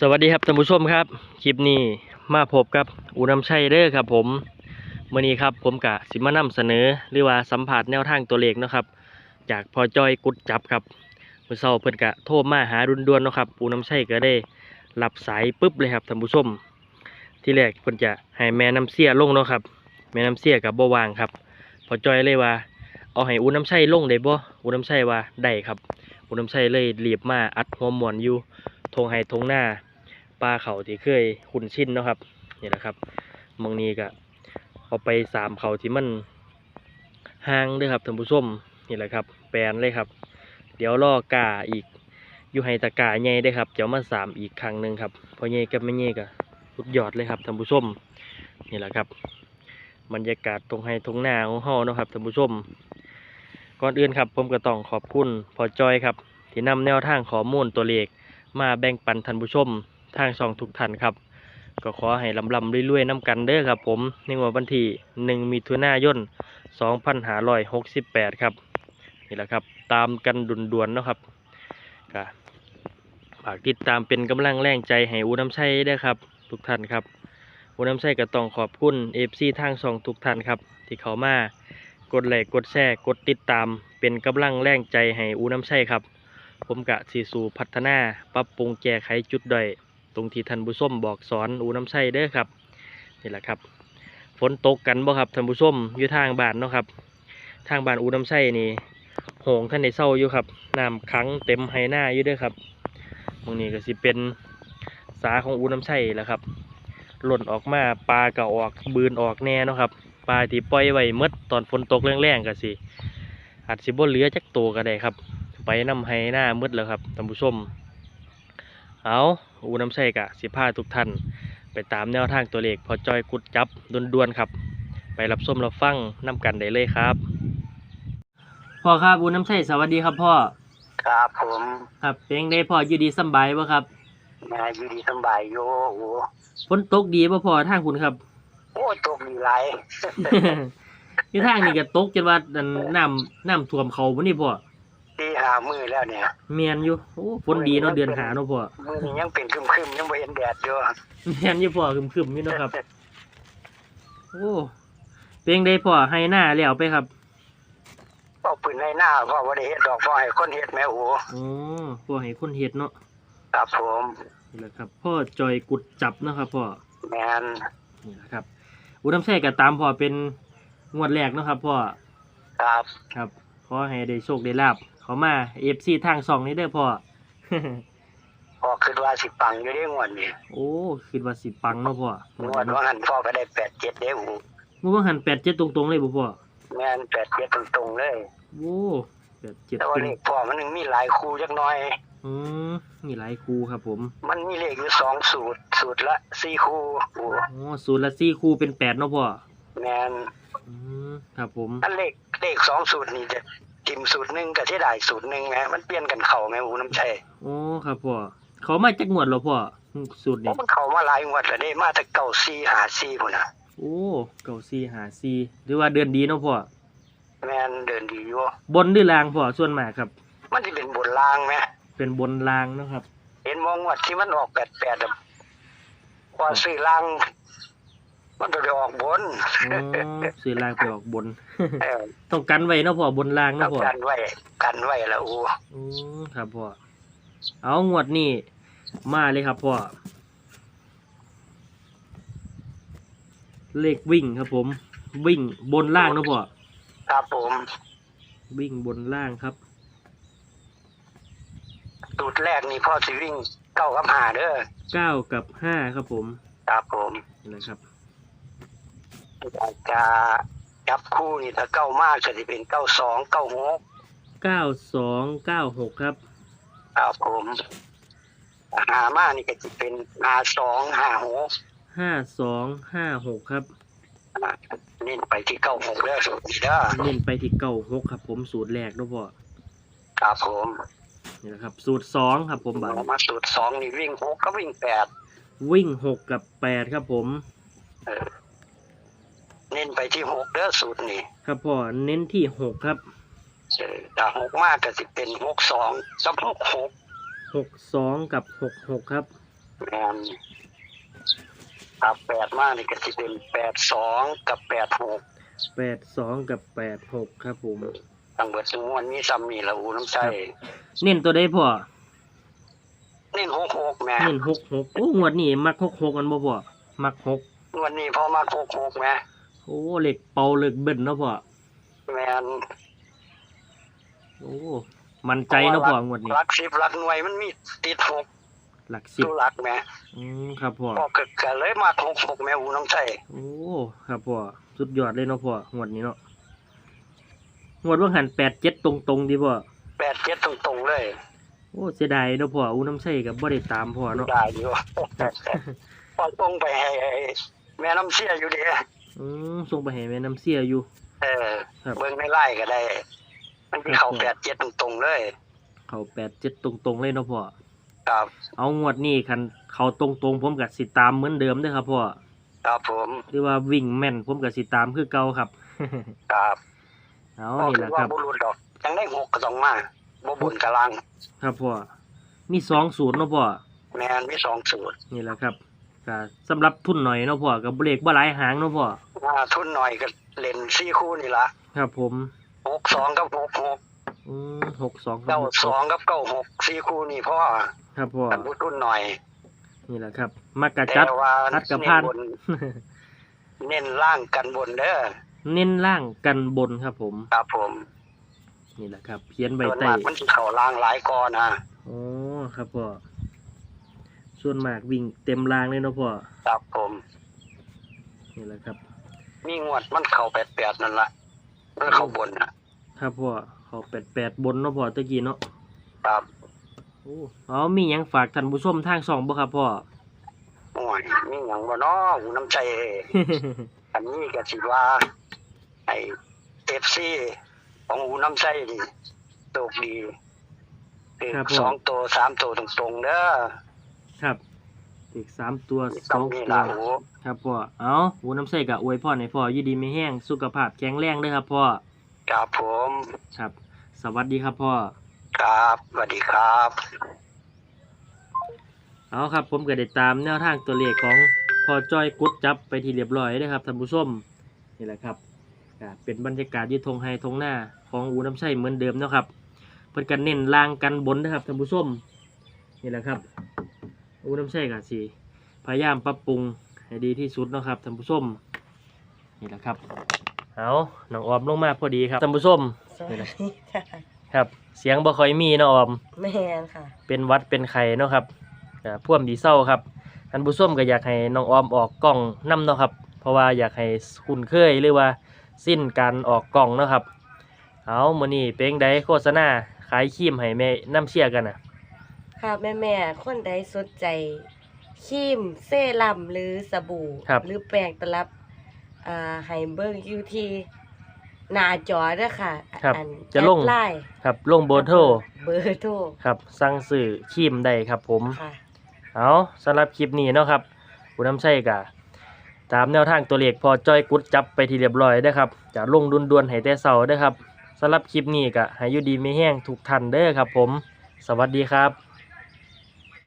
สวัสดีครับท่านผู้ชมครับ คลิปนี้มาพบกับอูน้ำชัยเด้อครับ ผมมื่อนี้ครับผมกะสิมานำเสนอ หรือว่าสัมผัสแนวทางตัวเลขนะครับ จากพอจอยกุดจับครับเมื่อเช้าเพิ่นกะโทรมาหาดุนดวนๆนะครับอูน้ำชัยก็ได้รับสายปุ๊บเลยครับท่านผู้ชม ที่แรกเพิ่นจะให้แม่น้ำเสียลงเนาะครับ แม่น้ำเสียกับบ่วางครับ พอจอยเลยว่าเอาให้อูน้ำชัยลงได้บ่อูน้ำชัยว่าได้ครับอูน้ำชัยเลยรีบมาอัดหัวมอนอยู่ ทงไห้ทงหน้าปลาเขาที่เคยคุ้นชินเนาะครับนี่แหละครับมองนี้ก็เอาไปสามเขาที่มันห่างเด้วยครับท่านผู้ชมนี่แหละครับ แปลนเลยครับ เดี๋ยวรอกาอีกอยู่ให้ตะกาใหญ่ได้ครับเดี๋ยวมาสามอีกครั้งหนึ่งครับพอใหญ่กับไม่ใหญ่ก็สุดยอดเลยครับท่านผู้ชมนี่แหละครับ บรรยากาศตรงไห้ทงหน้าของเฮานะครับท่านผู้ชมก่อนอื่นครับผมก็ต้องขอบคุณพอจอยครับ ที่นำแนวทางข้อมูลตัวเลข มาแบ่งปันท่านผู้ชมทางช่องทุกท่านครับ ก็ขอให้ลำลำรวยๆน้ำกันเด้อครับผมในวดวันที่ 1 มิถุนายน 2568 ครับนี่แหละครับตามกันดุนๆเนะครับก็ฝากติดตามเป็นกำลังแรงใจให้อูน้ำชัยด้วยครับ ทุกท่านครับอูน้ำชัยก็ต้องขอบคุณเอฟซีทางช่องทุกท่านครับ ที่เขามากดไลค์กดแชร์กดติดตามเป็นกำลังแรงใจให้อูน้ำชัยครับ ผมกะสีสู่พัฒนาปรับปรุงแก้ไขจุดด้อยตรงที่ท่านผู้ชมบอกสอนอูน้ำใช่เด้อครับนี่แหละครับ ฝนตกกันบ่ครับท่านผู้ชมอยู่ทางบ้านเนาะครับ ทางบ้านอูน้ำใช่นี่โหงท่านในเศร้าอยู่ครับน้ำขังเต็มไหหน้าอยู่เด้อครับตรงนี้ก็สิเป็นสาของอูน้ำใช่แหละครับหล่นออกมาปลาก็ออกบืนออกแน่เนาะครับปลาที่ปล่อยไว้หมดตอนฝนตกแรงๆก็สิอาจสิบ่เหลือจักตัวก็ได้ครับ ไปนำให้หน้ามืดแล้วครับท่านผู้ชม เอาอูน้ำใส่กะสิพาทุกท่าน ไปตามแนวทางตัวเลขพอจอยกุดจับด่วนๆครับ ไปรับส้มรับฟังน้ำกันได้เลยครับ พ่อครับอูน้ำใส่สวัสดีครับพ่อ ครับผมครับเพลงได้พ่ออยู่ดีสำบายบ่ครับนาอยู่ดีสำบายอยู่โอ้ฝนตกดีบ่พ่อทางคุณครับโอ้ตกมีหลายที่ทางนี่ก็ตกจนว่าอันน้ำน้ำท่วมเขาบ่นี่พ่อ ตีหามือแล้วเนี่ยเมียนอยู่โอ้ฝนดีเนาะเดือนหาเนาะพ่อมือนี้ยังเป็นครึมๆยังไม่เห็นแดดอยู่เมียนอยู่พ่อครึมๆอยู่เนาะครับ โอ้เพลงได้พ่อให้หน้าแล้วไปครับพ่อปืนในหน้าพ่อว่าได้เฮ็ดดอกพ่อให้คนเฮ็ดแม่โอ้อ๋อพ่อให้คนเฮ็ดเนาะครับผมนี่แหละครับ พ่อจอยกุดจับเนาะครับพ่อแมนนี่แหละครับอุดมแช่ก็ตามพ่อเป็นงวดแรกเนาะครับพ่อครับครับขอให้ได้โชคได้ลาบ เขามาเอฟซีทางสองนี้เด้อพ่อ พ่อคิดว่าสิปังอยู่ได้งวดนี้โอ้คิดว่าสิปังเนาะพ่องวดว่าหันพ่อก็ได้แปดเจ็ดเด้โอ้เมื่อว่าหันแปดเจ็ดตรงๆเลยบ่พ่อแมนแปดเจ็ดตรงๆเลยโอ้แปดเจ็ดแต่ว่าเป็นเลขพ่อมันนึงมีหลายคู่จักหน้อยอืมมีหลายคูครับผม มันมีเลขอยู่สองสูตร สูตรละสี่คู่โอ้โอ้ศูนย์ละสี่คูเป็นแปดเนาะพ่อแมนอืมครับผมอันเลขเลขสองสูตรนี่จะ ทิมสูตรหนึ่งกับที่ได้สูตรหนึ่งไงมันเปลี่ยนกันเข่าไงหูน้ำใจโอ้ครับพ่อเขามาจากงวดเหรอพ่อสูตรเพนี้ราะมันเข่ามาหลายงวดแล้วได้มาแต่เก่าซีหาซีพุ่นน่ะโอ้เก่าซีหาซีหรือว่าเดือนดีเนาะพ่อแมนเดินดีอยู่บนหรือลางพ่อส่วนมากครับ มันจะเป็นบนล่างไหมเป็นบนลางเนาะครับ เห็นมองงวดที่มันออกแปดแปดพอซื้อล่าง มันจะไปออกบนอ๋อสื่อลางไปออกบน เออต้องกันไว้เนาะพ่อบนลางต้อเนาะงพ่อกันไว้กันไว้แล้วโอ้อืมครับพ่อเอางวดนี้มาเลยครับพ่อเลขวิ่งครับผม วิ่งบนล่างเนาะพ่อครับผมวิ่งบนล่างครับสูตรแรกนี่พ่อสิวิ่งเก้ากับหาเด้อเก้ากับห้าครับผม ครับผมนะครับอยาก จะจับคู่นี่ถ้าเก้ามากจะเป็นเก้าสองเก้าหกเก้าสองเก้าหกครับครับผมหามานี่ก็จะเป็นหาสองหาหกห้าสองห้าหกครับเน้นไปที่เก้าหกเด้อสุดนี้เด้อเน้นไปที่เก้าหกครับ ผมสูตรแรกเนาะพ่อครับผมนี่แหละครับ สูตรสองครับ ผมบัตรมาสูตรสองนี่วิ่งหกก็วิ่งแปดวิ่งหกกับแปดครับผมเออ เน้นไปที่หกเด้อสูตรนี่ครับพ่อเน้นที่หกครับเออถ้าหกมากก็สิเป็นหกสองกับหกหกหกสองกับหกหกครับแม่นครับแปดมานี่ก็สิเป็นแปดสองกับแปดหกแปดสองกับแปดหกครับผมตั้งเบิดสมวนมีซ้ำนี่ละอูน้ำใสเน้นตัวได้พ่อเน้นหกหกแม่เน้นหกหกโอ้งวดนี้มักหกหกกันบ่พ่อมักหกวันนี้พอมาหกหกแม่ โอ้เหล็กเป่าเหล็กเบิ้ลเนาะพ่อแม่นโอ้มันใจเนาะพ่องวดนี้รักสิบรักหน่วยมันมีติดหกหลักสิบตัวรักแม่อืมครับพ่อพอเกิดกันเลยมาหกหกแม่อูน้ำใสโอ้ครับพ่อสุดยอดเลยเนาะพ่องวดนี้เนาะงวดว่าหันแปดเจ็ดตรงตรงๆดีพ่อแปดเจ็ดตรงๆเลย โอ้เสียดายเนาะพ่ออูน้ำใส่กับบ่ได้ตามพ่อเนาะได้อยู่พอตรงไปให้แม่น้ำเสียอยู่ดี อืมส่งไปให้แม่น้ำเสียอยู่ เออครับ เบิ่งในไล่ก็ได้ มันที่เขาแปดเจ็ดตรงๆเลยเขาแปดเจ็ดตรงตรงๆเลยเนาะพ่อ ครับเอางวดนี้คันเขาตรงตรงๆผมกับสิตามเหมือนเดิมเด้อครับพ่อครับผมหรือว่าวิ่งแม่นผมกับสิตามคือเก่าครับ ครับเอาพอนี่คืแหอละว่าครับบุรุษดอกยังได้หกก็ต้องมาบ่บุญกะลัง ครับพ่อมีสองสูตรเนาะพ่อแม่นมีสองสูตรนี่แหละครับ ก็สำหรับทุนหน่อยเนาะพ่อกับเบรกบ่หลายหางเนาะพ่อถ้าทุนหน่อยก็เล่นสี่คู่นี่ละครับ ผมหกสองกับหกหกอืมหกสองเก้าสองกับเก้าหกสี่คู่นี่พ่อครับพ่อกันทุนหน่อย นี่แหละครับมักกะแต่จัดว่าทัดกับเน้พานนบนเน้นล่างกันบนเด้อเน้นล่างกันบนครับ ผมครับผม นี่แหละครับเขียนใบส่วนใต้มากมันสิเข้าล่างหลายกอนะอ๋อครับพ่อ ส่วนมากวิ่งเต็มรางเลยเนาะพ่อครับผมนี่แหละครับ มีงวดมันเข้าแปดแปดนั่นละมันเข้าบนนะครับพ่อเขาแปดแปดบนเนาะพ่อตะกี้เนาะครับโอ้อ๋อมีหยังฝากท่านผู้ชมทางสองบ่ครับพ่อโอ้ยมีหยังบ่เนาะหูน้ำใจ อันนี้ก็สิว่าไอ้เอฟซีของหูน้ำใจนี่โชคดีคือครับผมสองตัวสามตัวตรงๆเด้อ ครับอีกสามตัวสต้อองงมีตัละวหูครับพ่อเอาหูน้ำใส่กับอวยพ่อในพ่ออยืดีไม่แห้งสุขภาพแข็งแรงเด้วยครับพ่อครับผมครับ สวัสดีครับพ่อครับสวัสดีครับ เอาครับผมก็ได้ตามแนวทางตัวเลขของพอจ้อยกุดจับไปที่เรียบร้อยเลยครับท่านผู้ชมนี่แหละครับก็เป็นบรรยากาศอยี่ทงไฮทงหน้าของอูน้ำใช่เหมือนเดิมเนาะครับเพิ่นกันเน้นลางกันบนนะครับท่านผู้ชมนี่แหละครับ อูน้ำใช่ก็สิพยายามปรับปรุงให้ดีที่สุดเนาะครับท่านผู้ชมนี่แหละครับเอาน้องออมลงมาพอดีครับท่านผู้ชมสวัสดีค่ะครับ เสียงบ่ค่อยมีเนาะออมแมนค่ะ เป็นหวัดเป็นไข้เนาะครับก็พ่วมดีเศร้าครับท่านผู้ชมก็อยากให้น้องออมออกกล้องนํเนาะครับ เพราะว่าอยากให้คุ้นเคยหรือว่าสิ้นการออกกล้องเนาะครับ เอามื้อนี้เป็นไดโฆษณาขายครีมให้แม่น้ำเชียร์กันน่ะ ค่ะแม่แม่ๆคนใดสนใจครีมเซรั่มหรือสบู่ ครับ หรือแปรงตลับอ่าให้เบิ่งอยู่ที่หน้าจอเด้อค่ะครับอันจะลง แอดไลน์ครับลงเบอร์โทรเบอร์โทรครับสั่งซื้อครีมได้ครับผม ค่ะ เอาสำหรับคลิปนี้เนาะครับผู้นำใช้กะตามแนวทางตัวเลขพอจ้อยกุดจับไปที่เรียบร้อยเด้อครับจะลงดุนดวนๆให้แต่เสาเด้อครับสำหรับคลิปนี้กะให้อยู่ดีไม่แห้งทุกท่านเด้อครับผม สวัสดีครับ